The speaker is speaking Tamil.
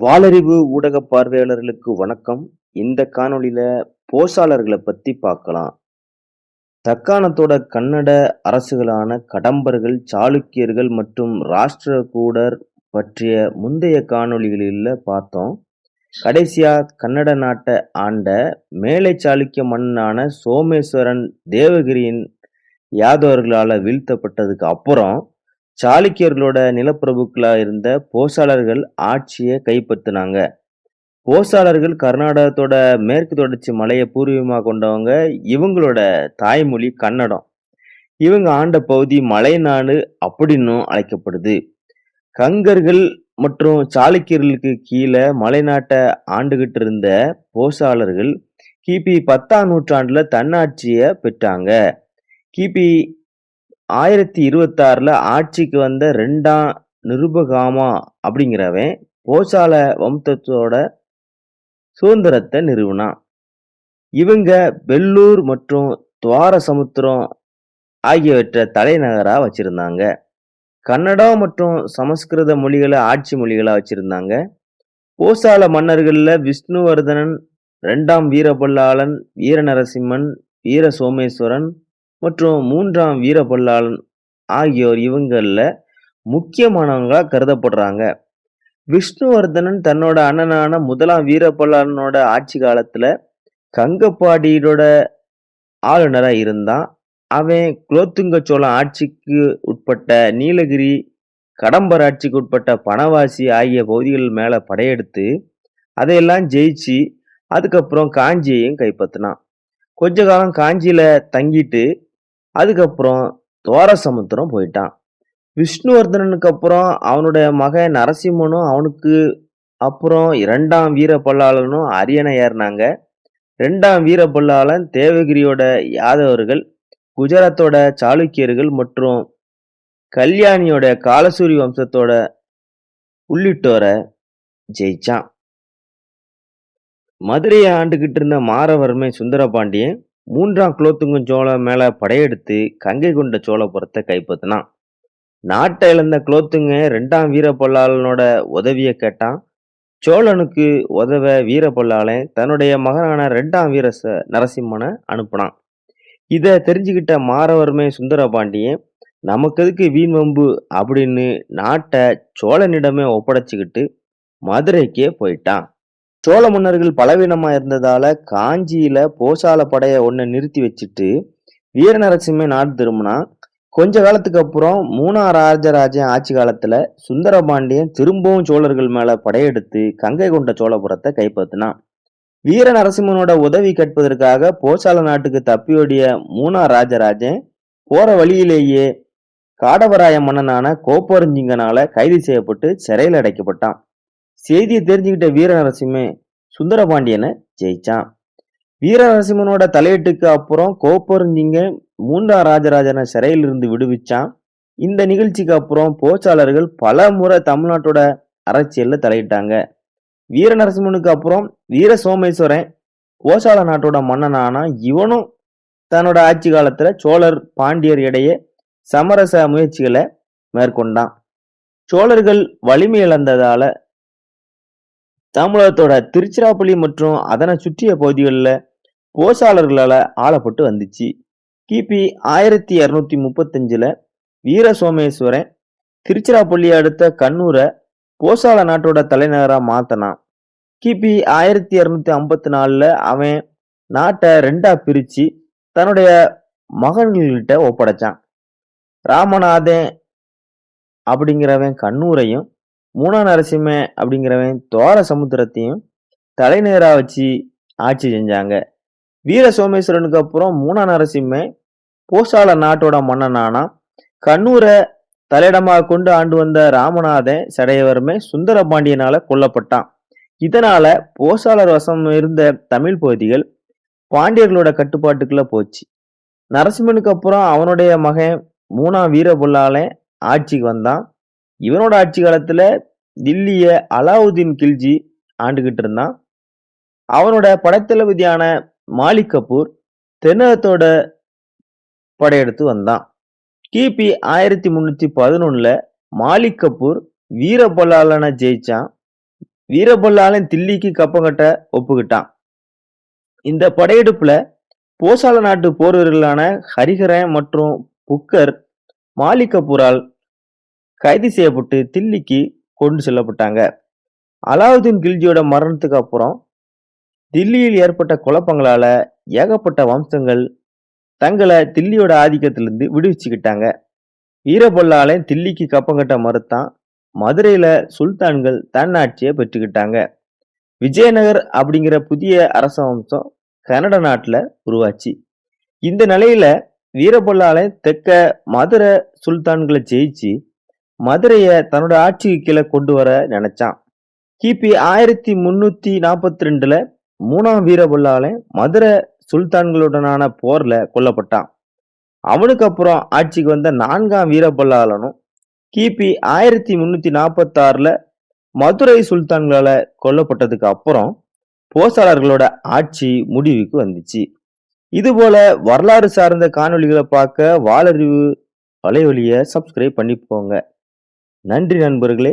வாலறிவு ஊடக பார்வையாளர்களுக்கு வணக்கம். இந்த காணொளியில போசாளர்களை பத்தி பார்க்கலாம். தக்காணத்தோட கன்னட அரசுகளான கடம்பர்கள் சாளுக்கியர்கள் மற்றும் ராஷ்டிரகூடர் பற்றிய முந்தைய காணொளிகளில் பார்த்தோம். கடைசியா கன்னட நாட்டை ஆண்ட மேலை சாளுக்கிய மன்னனான சோமேஸ்வரன் தேவகிரியின் யாதவர்களால் வீழ்த்தப்பட்டதுக்கு அப்புறம் சாளுக்கியர்களோட நிலப்பிரபுக்களா இருந்த போசாளர்கள் ஆட்சியை கைப்பற்றினாங்க. போசாளர்கள் கர்நாடகத்தோட மேற்கு தொடர்ச்சி மலையை பூர்வீகமாக கொண்டவங்க இவங்களோட தாய்மொழி கன்னடம். இவங்க ஆண்ட பகுதி மலைநாடு அப்படின்னும் அழைக்கப்படுது. கங்கர்கள் மற்றும் சாளுக்கியர்களுக்கு கீழே மலைநாட்டை ஆண்டுகிட்டு இருந்த போசாளர்கள் கிபி பத்தாம் நூற்றாண்டுல தன்னாட்சியை பெற்றாங்க. கிபி ஆயிரத்தி இருபத்தாறில் ஆட்சிக்கு வந்த ரெண்டாம் நிருபகாமா அப்படிங்கிறவன் போசால வம்சத்தோட சுதந்திரத்தை நிறுவினான். இவங்க வெள்ளூர் மற்றும் துவார சமுத்திரம் ஆகியவற்றை தலைநகராக வச்சிருந்தாங்க. கன்னடா மற்றும் சமஸ்கிருத மொழிகளை ஆட்சி மொழிகளாக வச்சிருந்தாங்க. போசால மன்னர்களில் விஷ்ணுவர்தனன் ரெண்டாம் வீரபல்லாளன் வீரநரசிம்மன் வீர சோமேஸ்வரன் மற்றும் மூன்றாம் வீரபல்லாளன் ஆகியோர் இவங்களில் முக்கியமானவங்களாக கருதப்படுறாங்க. விஷ்ணுவர்தனன் தன்னோட அண்ணனான முதலாம் வீரபல்லாளனோட ஆட்சி காலத்தில் கங்கப்பாடியோட ஆளுநராக இருந்தான். அவன் குலோத்துங்க சோழன் ஆட்சிக்கு உட்பட்ட நீலகிரி கடம்பர் ஆட்சிக்கு உட்பட்ட பனவாசி ஆகிய பகுதிகள் மேலே படையெடுத்து அதையெல்லாம் ஜெயிச்சு அதுக்கப்புறம் காஞ்சியையும் கைப்பற்றினான். கொஞ்ச காலம் காஞ்சியில் தங்கிட்டு அதுக்கப்புறம் துவாரசமுத்திரம் போயிட்டான். விஷ்ணுவர்தனனுக்கு அப்புறம் அவனுடைய மகன் நரசிம்மனும் அவனுக்கு அப்புறம் இரண்டாம் வீரபல்லாளனும் அரியணை ஏறினாங்க. ரெண்டாம் வீரபல்லாளன் தேவகிரியோட யாதவர்கள் குஜராத்தோட சாளுக்கியர்கள் மற்றும் கல்யாணியோட காலசூரி வம்சத்தோட உள்ளிட்டோரை ஜெயிச்சான். மதுரையை ஆண்டுகிட்டு இருந்த மாரவர்மை சுந்தரபாண்டியன் மூன்றாம் குலோத்துங்க சோழன் மேல படையெடுத்து கங்கை கொண்ட சோழபுரத்தை கைப்பற்றினான். நாட்டை இழந்த குலோத்துங்க ரெண்டாம் வீரப்பல்லாளனோட உதவியை கேட்டான். சோழனுக்கு உதவ வீரப்பல்லாளன் தன்னுடைய மகனான ரெண்டாம் வீர நரசிம்மனை அனுப்புனான். இதை தெரிஞ்சுக்கிட்ட மாறவருமே சுந்தரபாண்டியன் நமக்கு எதுக்கு வீண் வம்பு? அப்படின்னு நாட்டை சோழனிடமே ஒப்படைச்சிக்கிட்டு மதுரைக்கே போயிட்டான். சோழ மன்னர்கள் பலவீனமா இருந்ததால காஞ்சியில போசால படைய ஒன்ன நிறுத்தி வச்சுட்டு வீரநரசிம்ம நாடு திரும்பினா கொஞ்ச காலத்துக்கு அப்புறம் மூணாம் ராஜராஜன் ஆட்சி காலத்துல சுந்தரபாண்டியன் திரும்பவும் சோழர்கள் மேல படையெடுத்து கங்கை கொண்ட சோழபுரத்தை கைப்பற்றினான் வீர நரசிம்மனோட உதவி கேட்பதற்காக போசால நாட்டுக்கு தப்பியோடிய மூணா ராஜராஜன் போற வழியிலேயே காடவராய மன்னனான கோப்பரஞ்சிங்கனால கைது செய்யப்பட்டு சிறையில் அடைக்கப்பட்டான். செய்தியை தெரிஞ்சுக்கிட்ட வீரநரசிம்மே சுந்தரபாண்டியனை ஜெயிச்சான். வீரநரசிம்மனோட தலையீட்டுக்கு அப்புறம் கோப்பரஞ்சிங்க மூன்றாம் ராஜராஜனை சிறையிலிருந்து விடுவிச்சான். இந்த நிகழ்ச்சிக்கு அப்புறம் போச்சாளர்கள் பல முறை தமிழ்நாட்டோட அரசியல்ல தலையிட்டாங்க. வீரநரசிம்மனுக்கு அப்புறம் வீர சோமேஸ்வரன் போசால நாட்டோட மன்னனானா இவனும் தன்னோட ஆட்சி காலத்துல சோழர் பாண்டியர் இடையே சமரச முயற்சிகளை மேற்கொண்டான். சோழர்கள் வலிமை இழந்ததால தமிழகத்தோட திருச்சிராப்பள்ளி மற்றும் அதனை சுற்றிய பகுதிகளில் போசாளர்களால் ஆளப்பட்டு வந்துச்சு. கிபி ஆயிரத்தி இரநூத்தி முப்பத்தஞ்சில் வீர சோமேஸ்வரன் திருச்சிராப்பள்ளி அடுத்த கண்ணூரை போசால நாட்டோட தலைநகராக மாத்தினான் கிபி ஆயிரத்தி இரநூத்தி ஐம்பத்தி நாலில் அவன் நாட்டை ரெண்டா பிரித்து தன்னுடைய மகன்கள்கிட்ட ஒப்படைச்சான். ராமநாதன் அப்படிங்கிறவன் கண்ணூரையும் மூணா நரசிம்ம அப்படிங்கிறவன் தோர சமுத்திரத்தையும் தலைநேராக வச்சு ஆட்சி செஞ்சாங்க. வீர சோமேஸ்வரனுக்கு அப்புறம் மூணா நரசிம்ம போசால நாட்டோட மன்னனானா கண்ணூரை தலையிடமாக கொண்டு ஆண்டு வந்த ராமநாதன் சடையவர்மே சுந்தரபாண்டியனால கொல்லப்பட்டான். இதனால போசாளர் வசம் இருந்த தமிழ் பகுதிகள் பாண்டியர்களோட கட்டுப்பாட்டுக்குள்ள போச்சு. நரசிம்மனுக்கு அப்புறம் அவனுடைய மகன் மூணாம் வீரபுல்லாலன் ஆட்சிக்கு வந்தான். இவனோட ஆட்சி காலத்தில் தில்லியை அலாவுதீன் கில்ஜி ஆண்டுகிட்டு இருந்தான். அவனோட படைத்தளபதியான மாலிக் கபூர் தென்னகத்தோட படையெடுத்து வந்தான். கிபி ஆயிரத்தி முந்நூற்றி பதினொன்றில் மாலிக் கபூர் வீரபல்லாலனை ஜெயிச்சான். வீரபல்லாளன் தில்லிக்கு கப்பம் கட்ட ஒப்புக்கிட்டான். இந்த படையெடுப்பில் போசால நாட்டு போர் வீரர்களான ஹரிஹரன் மற்றும் புக்கர் மாலிகபூரால் கைது செய்யப்பட்டு தில்லிக்கு கொண்டு செல்லப்பட்டாங்க. அலாவுதீன் கில்ஜியோட மரணத்துக்கு அப்புறம் தில்லியில் ஏற்பட்ட குழப்பங்களால ஏகப்பட்ட வம்சங்கள் தங்களை தில்லியோட ஆதிக்கத்திலிருந்து விடுவிச்சுக்கிட்டாங்க. வீரபொல்லாலையும் தில்லிக்கு கப்பம் கட்ட மறுத்தான் மதுரையில சுல்தான்கள் தன்னாட்சியை பெற்றுக்கிட்டாங்க. விஜயநகர் அப்படிங்கிற புதிய அரச வம்சம் கனட நாட்டில் உருவாச்சு. இந்த நிலையில வீரபொல்லாலையும் தெற்க மதுரை சுல்தான்களை ஜெயிச்சு மதுரையை தன்னோட ஆட்சிக்கு கீழே கொண்டு வர நினைச்சான். கிபி ஆயிரத்தி முன்னூத்தி நாற்பத்தி ரெண்டுல மூணாம் வீரபல்லாளன் மதுரை சுல்தான்களுடனான போர்ல கொல்லப்பட்டான். அவனுக்கு அப்புறம் ஆட்சிக்கு வந்த நான்காம் வீரபல்லாலனும் கிபி ஆயிரத்தி முன்னூத்தி நாற்பத்தி ஆறுல மதுரை சுல்தான்களால கொல்லப்பட்டதுக்கு அப்புறம் போசாளர்களோட ஆட்சி முடிவுக்கு வந்துச்சு. இதுபோல வரலாறு சார்ந்த காணொளிகளை பார்க்க வாளறிவு வலைவலியை சப்ஸ்கிரைப் பண்ணி போங்க நன்றி நண்பர்களே.